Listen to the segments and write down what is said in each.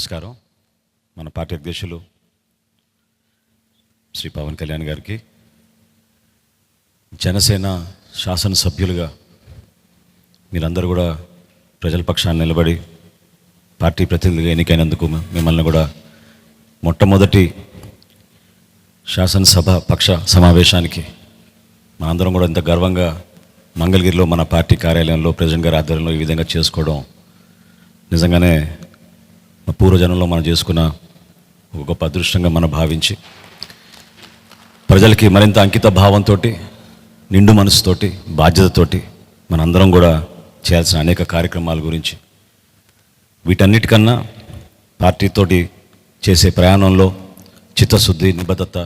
నమస్కారం. మన పార్టీ అధ్యక్షులు శ్రీ పవన్ కళ్యాణ్ గారికి జనసేన శాసనసభ్యులుగా మీరందరూ కూడా ప్రజల పక్షాన్ని నిలబడి పార్టీ ప్రతినిధిగా ఎన్నికైనందుకు మిమ్మల్ని కూడా మొట్టమొదటి శాసనసభ పక్ష సమావేశానికి మనందరం కూడా ఇంత గర్వంగా మంగళగిరిలో మన పార్టీ కార్యాలయంలో ప్రెసిడెంట్ గారి ఆధ్వర్యంలో ఈ విధంగా చేసుకోవడం నిజంగానే పూర్వజనంలో మనం చేసుకున్న ఒక గొప్ప అదృష్టంగా మనం భావించి ప్రజలకి మరింత అంకిత భావంతో నిండు మనసుతోటి బాధ్యతతోటి మనందరం కూడా చేయాల్సిన అనేక కార్యక్రమాల గురించి వీటన్నిటికన్నా పార్టీతోటి చేసే ప్రయాణంలో చిత్తశుద్ధి నిబద్ధత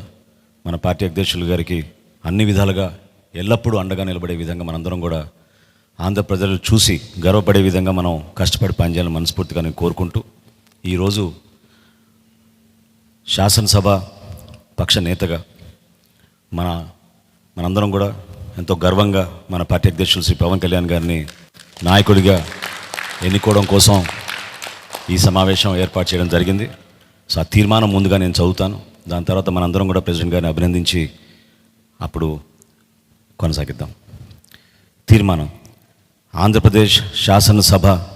మన పార్టీ అధ్యక్షులు గారికి అన్ని విధాలుగా ఎల్లప్పుడూ అండగా నిలబడే విధంగా మనందరం కూడా ఆంధ్ర ప్రజలు చూసి గర్వపడే విధంగా మనం కష్టపడి పనిచేయాలని మనస్ఫూర్తిగా నేను కోరుకుంటూ ఈరోజు శాసనసభ పక్ష నేతగా మన మనందరం కూడా ఎంతో గర్వంగా మన పార్టీ అధ్యక్షులు శ్రీ పవన్ కళ్యాణ్ గారిని నాయకుడిగా ఎన్నుకోవడం కోసం ఈ సమావేశం ఏర్పాటు చేయడం జరిగింది. సో ఆ తీర్మానం ముందుగా నేను చదువుతాను. దాని తర్వాత మనందరం కూడా ప్రెసిడెంట్ గారిని అభినందించి అప్పుడు కొనసాగిద్దాం. తీర్మానం. ఆంధ్రప్రదేశ్ శాసనసభ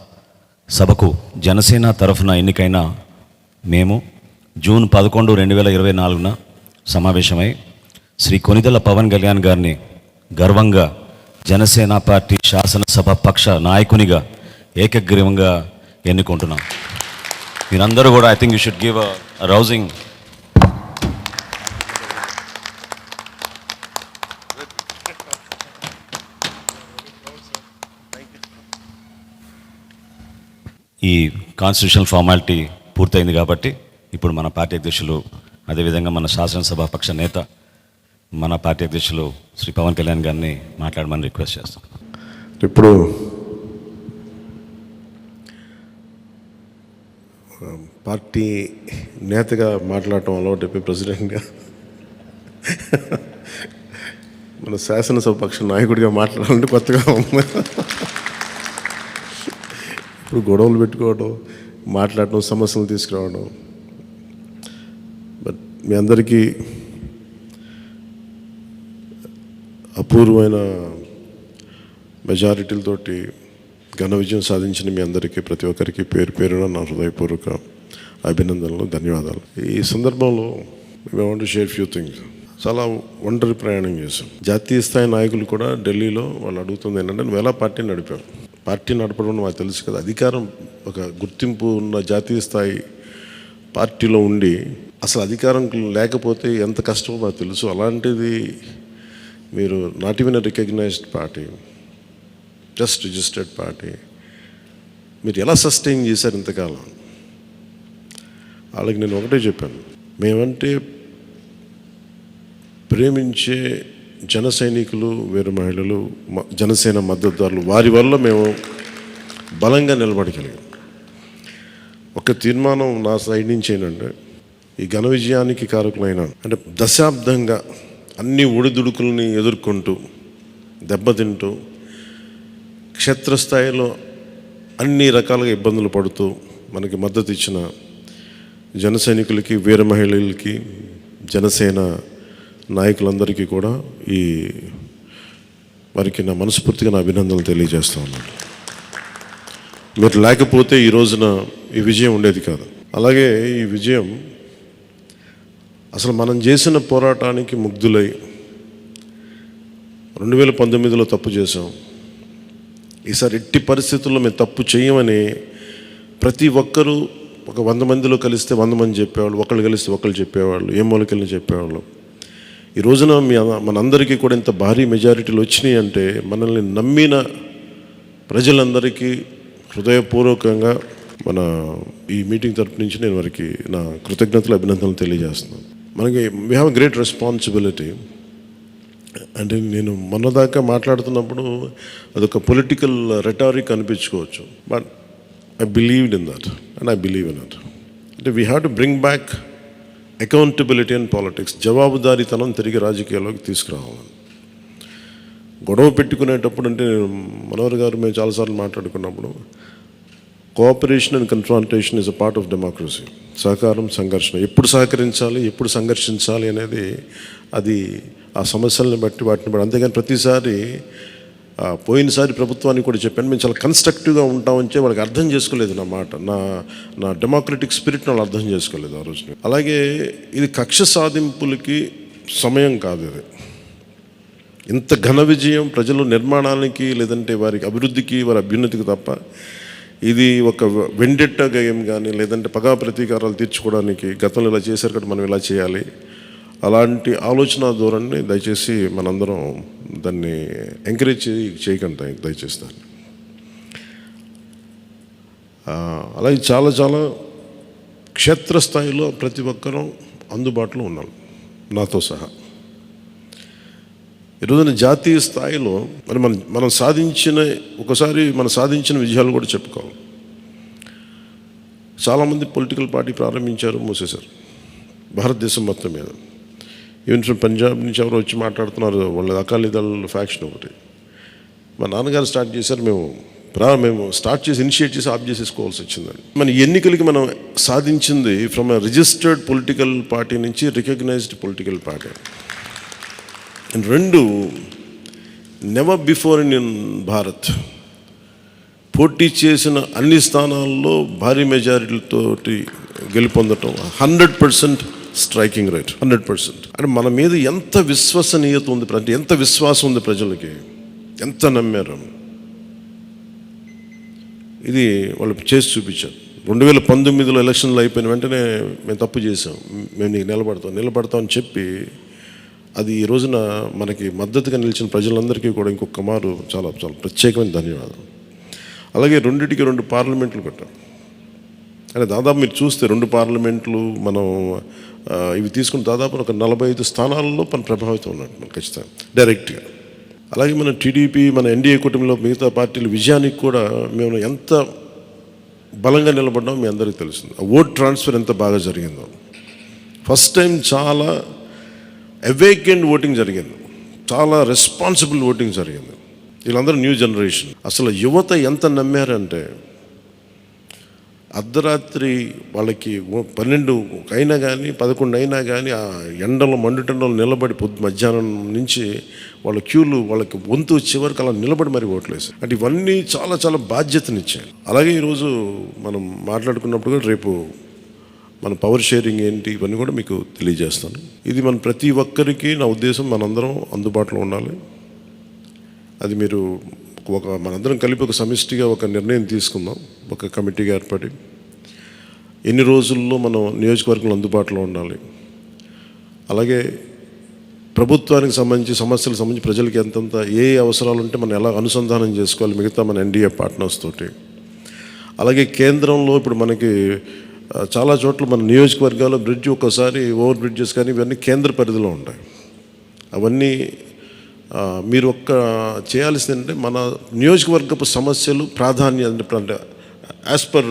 సభకు జనసేన తరఫున ఎన్నికైన మేము జూన్ పదకొండు రెండు వేల ఇరవై నాలుగున సమావేశమై శ్రీ కొనిదెల పవన్ కళ్యాణ్ గారిని గర్వంగా జనసేన పార్టీ శాసనసభ పక్ష నాయకునిగా ఏకగ్రీవంగా ఎన్నుకుంటున్నాం. మీరందరూ కూడా I think you should give a rousing ఈ కాన్స్టిట్యూషనల్ ఫార్మాలిటీ పూర్తయింది కాబట్టి ఇప్పుడు మన పార్టీ అధ్యక్షులు అదేవిధంగా మన శాసనసభా పక్ష నేత మన పార్టీ అధ్యక్షులు శ్రీ పవన్ కళ్యాణ్ గారిని మాట్లాడమని రిక్వెస్ట్ చేస్తాం. ఇప్పుడు పార్టీ నేతగా మాట్లాడటం అలవాటు అయిపోయి ప్రెసిడెంట్గా మన శాసనసభ పక్ష నాయకుడిగా మాట్లాడాలంటే కొత్తగా ఉంది ఇప్పుడు గొడవలు పెట్టుకోవడం మాట్లాడటం సమస్యలు తీసుకురావడం. బట్ మీ అందరికీ అపూర్వమైన మెజారిటీలతోటి ఘన విజయం సాధించిన మీ అందరికీ ప్రతి ఒక్కరికి పేరు పేరున నా హృదయపూర్వక అభినందనలు ధన్యవాదాలు. ఈ సందర్భంలో మేము వాంట్ షేర్ ఫ్యూ థింగ్స్ చాలా ఒంటరి ప్రయాణం చేశాం. జాతీయ స్థాయి నాయకులు కూడా ఢిల్లీలో వాళ్ళు అడుగుతుంది ఏంటంటే నువ్వు ఎలా పార్టీ నడిపావు? పార్టీ నడపడం మాకు తెలుసు కదా. అధికారం ఒక గుర్తింపు ఉన్న జాతీయ స్థాయి పార్టీలో ఉండి అసలు అధికారం లేకపోతే ఎంత కష్టమో మాకు తెలుసు. అలాంటిది మీరు not even recognised party just registered party మీరు ఎలా సస్టైన్ చేశారు ఇంతకాలం? వాళ్ళకి నేను ఒకటే చెప్పాను. మేమంటే ప్రేమించే జన సైనికులు వేరు మహిళలు జనసేన మద్దతుదారులు వారి వల్ల మేము బలంగా నిలబడగలిగాం. ఒక తీర్మానం నా సైడ్ నుంచి ఏంటంటే ఈ ఘన విజయానికి కారకులైన అంటే దశాబ్దంగా అన్ని ఒడిదుడుకుల్ని ఎదుర్కొంటూ దెబ్బతింటూ క్షేత్రస్థాయిలో అన్ని రకాలుగా ఇబ్బందులు పడుతూ మనకి మద్దతు ఇచ్చిన జన సైనికులకి వీర మహిళలకి జనసేన నాయకులందరికీ కూడా ఈ వారికి నా మనస్ఫూర్తిగా నా అభినందనలు తెలియజేస్తా ఉన్నాను. మీరు లేకపోతే ఈ రోజున ఈ విజయం ఉండేది కాదు. అలాగే ఈ విజయం అసలు మనం చేసిన పోరాటానికి ముగ్ధులై రెండు వేల పంతొమ్మిదిలో తప్పు చేసాం ఈసారి ఎట్టి పరిస్థితుల్లో మేము తప్పు చేయమని ప్రతి ఒక్కరూ ఒక వంద మందిలో కలిస్తే వంద మంది చెప్పేవాళ్ళు ఒకళ్ళు కలిస్తే ఒకళ్ళు చెప్పేవాళ్ళు ఏ మూలకెళ్ళి చెప్పేవాళ్ళు. ఈ రోజున మీ మనందరికీ కూడా ఇంత భారీ మెజారిటీలు వచ్చినాయి అంటే మనల్ని నమ్మిన ప్రజలందరికీ హృదయపూర్వకంగా మన ఈ మీటింగ్ తరపు నుంచి నేను వారికి నా కృతజ్ఞతలు అభినందనలు తెలియజేస్తున్నాను. మనకి వీ హ్యావ్ గ్రేట్ రెస్పాన్సిబిలిటీ అంటే నేను మొన్నదాకా మాట్లాడుతున్నప్పుడు అదొక political rhetoric అనిపించుకోవచ్చు. But I believed in that and I believe in that అంటే we have to bring back accountability and politics జవాబుదారీతనం తిరిగి రాజకీయాల్లోకి తీసుకురావాలని గొడవ పెట్టుకునేటప్పుడు అంటే నేను మనోహర్ గారు మేము చాలాసార్లు మాట్లాడుకున్నప్పుడు cooperation and confrontation is a part of democracy సహకారం సంఘర్షణ. ఎప్పుడు సహకరించాలి ఎప్పుడు సంఘర్షించాలి అనేది అది ఆ సమస్యలను బట్టి వాటిని బట్టి. అంతేగాని ప్రతిసారి పోయినసారి ప్రభుత్వానికి కూడా చెప్పాను మేము చాలా కన్స్ట్రక్టివ్గా ఉంటామని వాళ్ళకి అర్థం చేసుకోలేదు నా మాట. నా నా డెమోక్రటిక్ స్పిరిట్ని వాళ్ళు అర్థం చేసుకోలేదు ఆ రోజు. అలాగే ఇది కక్ష సాధింపులకి సమయం కాదు ఇది. ఇంత ఘన విజయం ప్రజల నిర్మాణానికి లేదంటే వారికి అభివృద్ధికి వారి అభ్యున్నతికి తప్ప ఇది ఒక వెండెట్ట గేయం కానీ లేదంటే పగా ప్రతీకారాలు తీర్చుకోవడానికి గతంలో ఇలా చేశారు కదా మనం ఇలా చేయాలి. అలాంటి ఆలోచన ధోరణిని దయచేసి మనందరం దాన్ని ఎంకరేజ్ చేయి చేయకండి దయచేసి దాన్ని. అలాగే చాలా చాలా క్షేత్రస్థాయిలో ప్రతి ఒక్కరూ అందుబాటులో ఉన్నాం నాతో సహా. ఈరోజున జాతీయ స్థాయిలో మరి మనం మనం సాధించిన ఒకసారి మనం సాధించిన విజయాలు కూడా చెప్పుకోవాలి. చాలామంది పొలిటికల్ పార్టీ ప్రారంభించారు మూసేశారు. భారతదేశం మొత్తం మీద. ఈవెన్ ఫ్రమ్ పంజాబ్ నుంచి ఎవరు వచ్చి మాట్లాడుతున్నారు వాళ్ళ అకాలీదళ ఫ్యాక్షన్ ఒకటి. మా నాన్నగారు స్టార్ట్ చేశారు మేము ప్రా మేము స్టార్ట్ చేసి ఇనిషియేట్ చేసి ఆఫ్ చేసేసుకోవాల్సి వచ్చిందండి మన ఎన్నికలకి మనం సాధించింది ఫ్రమ్ రిజిస్టర్డ్ పొలిటికల్ పార్టీ నుంచి రికగ్నైజ్డ్ పొలిటికల్ పార్టీ అండ్ రెండు నెవర్ బిఫోర్ ఇన్ భారత్ పోటీ చేసిన అన్ని స్థానాల్లో భారీ మెజారిటీలతోటి గెలుపొందటం hundred percent striking rate hundred percent అంటే మన మీద ఎంత విశ్వసనీయత ఉంది అంటే ఎంత విశ్వాసం ఉంది ప్రజలకి ఎంత నమ్మారు? ఇది వాళ్ళు చేసి చూపించారు. రెండు వేల పంతొమ్మిదిలో ఎలక్షన్లు అయిపోయిన వెంటనే మేము తప్పు చేసాం మేము నీకు నిలబడతాం నిలబడతాం అని చెప్పి అది ఈ రోజున మనకి మద్దతుగా నిలిచిన ప్రజలందరికీ కూడా ఇంకొక మారు చాలా చాలా ప్రత్యేకమైన ధన్యవాదాలు అలాగే రెండింటికి రెండు పార్లమెంట్లు పెట్టాం అంటే దాదాపు మీరు చూస్తే రెండు పార్లమెంట్లు మనం ఇవి తీసుకుని దాదాపు ఒక నలభై ఐదు స్థానాల్లో మన ప్రభావితం ఉన్నట్టు మనం ఖచ్చితంగా డైరెక్ట్గా. అలాగే మన టీడీపీ మన ఎన్డీఏ కుటుంబంలో మిగతా పార్టీల విజయానికి కూడా మేము ఎంత బలంగా నిలబడ్డామో మీ అందరికీ తెలుస్తుంది. ఓట్ ట్రాన్స్ఫర్ ఎంత బాగా జరిగిందో. ఫస్ట్ టైం చాలా అవేకెండ్ ఓటింగ్ జరిగింది. చాలా రెస్పాన్సిబుల్ ఓటింగ్ జరిగింది. వీళ్ళందరూ న్యూ జనరేషన్. అసలు యువత ఎంత నమ్మారంటే అర్ధరాత్రి వాళ్ళకి పన్నెండు అయినా కానీ పదకొండు అయినా కానీ ఆ ఎండలో మండుటెండలో నిలబడి పొద్దు మధ్యాహ్నం నుంచి వాళ్ళ క్యూలు వాళ్ళకి వంతు చివరికి అలా నిలబడి మరి ఓట్లేసి అంటే ఇవన్నీ చాలా చాలా బాధ్యతనిచ్చాయి. అలాగే ఈరోజు మనం మాట్లాడుకున్నప్పుడు కూడా రేపు మన పవర్ షేరింగ్ ఏంటి ఇవన్నీ కూడా మీకు తెలియజేస్తాను. ఇది మన ప్రతి ఒక్కరికి నా ఉద్దేశం మనందరం అందుబాటులో ఉండాలి. అది మీరు ఒక మనందరం కలిపి ఒక సమిష్టిగా ఒక నిర్ణయం తీసుకుందాం ఒక కమిటీగా ఏర్పడి. ఎన్ని రోజుల్లో మనం నియోజకవర్గంలో అందుబాటులో ఉండాలి? అలాగే ప్రభుత్వానికి సంబంధించి సమస్యలకు సంబంధించి ప్రజలకి ఎంతంత ఏ అవసరాలు ఉంటే మనం ఎలా అనుసంధానం చేసుకోవాలి? మిగతా మన ఎన్డీఏ పార్ట్నర్స్ తోటి. అలాగే కేంద్రంలో ఇప్పుడు మనకి చాలా చోట్ల మన నియోజకవర్గాల్లో బ్రిడ్జ్ ఒక్కసారి ఓవర్ బ్రిడ్జెస్ కానీ ఇవన్నీ కేంద్ర పరిధిలో ఉంటాయి. అవన్నీ మీరు ఒక్క చేయాల్సింది అంటే మన నియోజకవర్గపు సమస్యలు ప్రాధాన్యత అంటే as per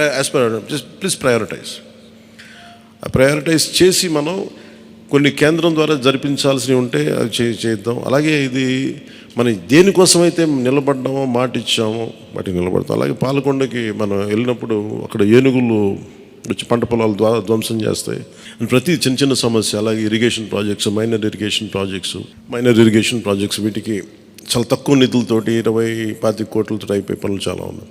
as per please prioritise prioritise చేసి మనం కొన్ని కేంద్రం ద్వారా జరిపించాల్సినవి ఉంటే అది చే చేద్దాం. అలాగే ఇది మన దేనికోసమైతే నిలబడ్డామో మాట ఇచ్చామో వాటికి నిలబడతాం. అలాగే పాలకొండకి మనం వెళ్ళినప్పుడు అక్కడ ఏనుగులు వచ్చి పంట పొలాలు ద్వారా ధ్వంసం చేస్తాయి. అండ్ ప్రతి చిన్న చిన్న సమస్య అలాగే irrigation projects minor irrigation projects minor irrigation projects వీటికి చాలా తక్కువ నిధులతోటి ఇరవై పాతిక కోట్లతో అయిపోయే పనులు చాలా ఉన్నాయి.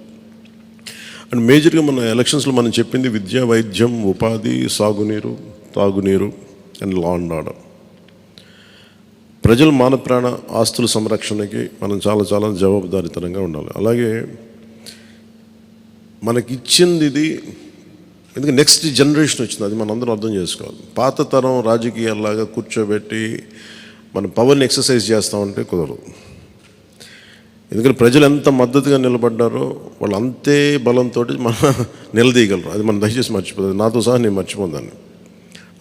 అండ్ మేజర్గా మన ఎలక్షన్స్లో మనం చెప్పింది విద్య వైద్యం ఉపాధి సాగునీరు తాగునీరు అండ్ లా అండ్ ఆర్డర్ ప్రజల మాన ప్రాణ ఆస్తుల సంరక్షణకి మనం చాలా చాలా జవాబుదారితనంగా ఉండాలి. అలాగే మనకి ఇచ్చింది ఇది ఎందుకంటే నెక్స్ట్ జనరేషన్ వచ్చింది అది మనం అందరం అర్థం చేసుకోవాలి. పాత తరం రాజకీయాల్లాగా కూర్చోబెట్టి మనం పవర్ని ఎక్సర్సైజ్ చేస్తామంటే కుదరదు. ఎందుకంటే ప్రజలు ఎంత మద్దతుగా నిలబడ్డారో వాళ్ళు అంతే బలంతో మన నిలదీయగలరు. అది మనం దయచేసి మర్చిపోతుంది నాతో సహా నేను మర్చిపోదాన్ని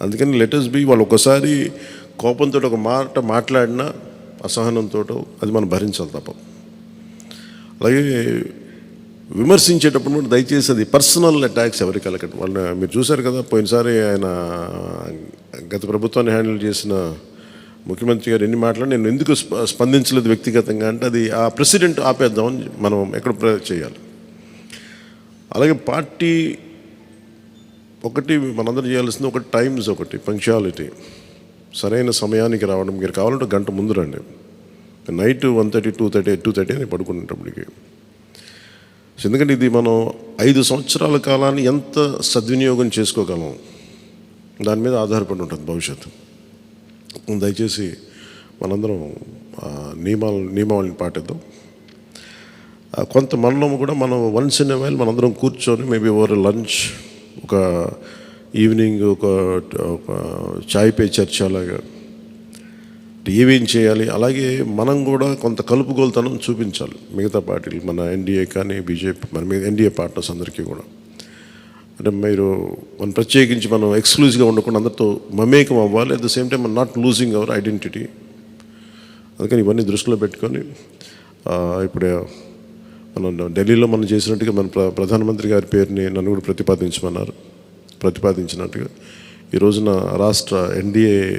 అందుకని లెటర్స్ బి వాళ్ళు ఒకసారి కోపంతో ఒక మాట మాట్లాడినా అసహనంతో అది మనం భరించాలి తప్ప. అలాగే విమర్శించేటప్పుడు కూడా దయచేసి అది పర్సనల్ అటాక్స్ ఎవరికి కలగదు. వాళ్ళు మీరు చూశారు కదా పోయినసారి ఆయన గత ప్రభుత్వాన్ని హ్యాండిల్ చేసిన ముఖ్యమంత్రి గారు ఎన్ని మాట్లాడి నేను ఎందుకు స్ప- స్పందించలేదు వ్యక్తిగతంగా? అంటే అది ఆ ప్రెసిడెంట్ ఆపేద్దామని మనం ఎక్కడ చేయాలి. అలాగే పార్టీ ఒకటి మనందరం చేయాల్సింది ఒకటి టైమ్స్ ఒకటి పంక్చువాలిటీ సరైన సమయానికి రావడం. మీరు కావాలంటే గంట ముందు రండి. Night one thirty two thirty two thirty అని పడుకునేటప్పటికి. ఎందుకంటే ఇది మనం ఐదు సంవత్సరాల కాలాన్ని ఎంత సద్వినియోగం చేసుకోగలం? దాని మీద ఆధారపడి ఉంటుంది భవిష్యత్తు. దయచేసి మనందరం నియమాల నియమావళిని పాటిద్దాం. ఆ, కొంత మనలో కూడా మనం వన్స్ ఇన్ వైల్ మనందరం కూర్చొని మేబీ ఓవర్ లంచ్ ఒక ఈవినింగ్ ఒక ఒక చాయ్ పే చర్చ అలాగా ఏమేం చేయాలి. అలాగే మనం కూడా కొంత కలుపుగోలుతనం చూపించాలి. మిగతా పార్టీలు మన ఎన్డీఏ కానీ బీజేపీ మన మీద ఎన్డీఏ పార్ట్నర్స్ అందరికీ కూడా. అంటే మీరు మనం ప్రత్యేకించి మనం ఎక్స్క్లూజివ్గా ఉండకుండా అందరితో మమేకం అవ్వాలి. At the same time not losing our identity అందుకని ఇవన్నీ దృష్టిలో పెట్టుకొని ఇప్పుడు మనం ఢిల్లీలో మనం చేసినట్టుగా మన ప్ర ప్రధానమంత్రి గారి పేరుని నన్ను కూడా ప్రతిపాదించమన్నారు. ప్రతిపాదించినట్టుగా. ఈ రోజున రాష్ట్ర ఎన్డీఏ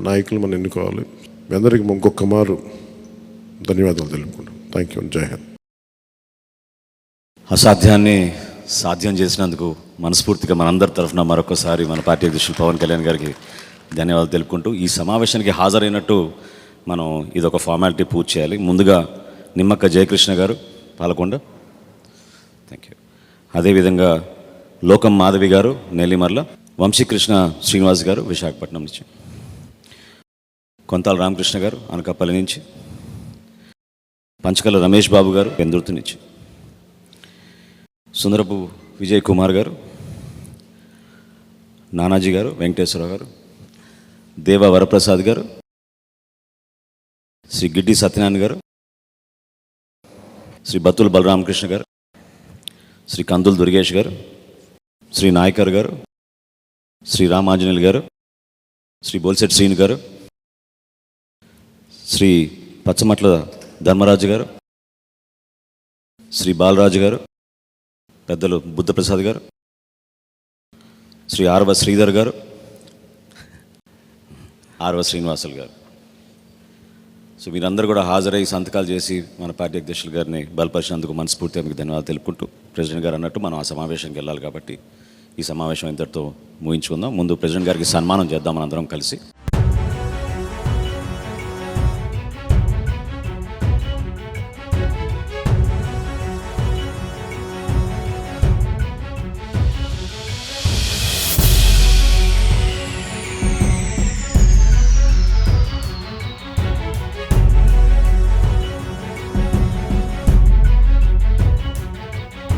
నాయకులు మనం ఎన్నుకోవాలి. మీ అందరికీ ఇంకొక మారు ధన్యవాదాలు తెలుపుకుంటాం థ్యాంక్ యూ జై హింద్ అసాధ్యాన్ని సాధ్యం చేసినందుకు మనస్ఫూర్తిగా మనందరి తరఫున మరొకసారి మన పార్టీ అధ్యక్షులు పవన్ కళ్యాణ్ గారికి ధన్యవాదాలు తెలుపుకుంటూ ఈ సమావేశానికి హాజరైనట్టు మనం ఇదొక ఫార్మాలిటీ పూర్తి చేయాలి. ముందుగా నిమ్మక్క జయకృష్ణ గారు పాలకొండ. థ్యాంక్ యూ అదేవిధంగా లోకం మాధవి గారు నెల్లిమర్ల వంశీకృష్ణ శ్రీనివాస్ గారు విశాఖపట్నం నుంచి. కొంతాల రామకృష్ణ గారు అనకాపల్లి నుంచి. పంచకల రమేష్ బాబు గారు పెందుర్తి నుంచి. సుందరపు విజయ్ కుమార్ గారు నానాజీ గారు వెంకటేశ్వరరావు గారు దేవ వరప్రసాద్ గారు శ్రీ గిడ్డి సత్యనారాయణ గారు శ్రీ బత్తుల బలరామకృష్ణ గారు శ్రీ కందుల దుర్గేష్ గారు శ్రీ నాయకర్ గారు శ్రీ రామాంజనేయులు గారు శ్రీ బోల్సెట్ శ్రీను గారు శ్రీ పచ్చమట్ల ధర్మరాజు గారు శ్రీ బాలరాజు గారు పెద్దలు బుద్ధప్రసాద్ గారు శ్రీ ఆర్వ శ్రీధర్ గారు ఆర్వ శ్రీనివాసులు గారు. సో మీరందరూ కూడా హాజరై సంతకాలు చేసి మన పార్టీ అధ్యక్షులు గారిని బలపరిచినందుకు మనస్ఫూర్తిగా మీకు ధన్యవాదాలు తెలుపుకుంటూ ప్రెసిడెంట్ గారు అన్నట్టు మనం ఆ సమావేశానికి వెళ్ళాలి కాబట్టి ఈ సమావేశం ఇంతటితో ముగించుకుందాం. ముందు ప్రెసిడెంట్ గారికి సన్మానం చేద్దాం మనందరం కలిసి.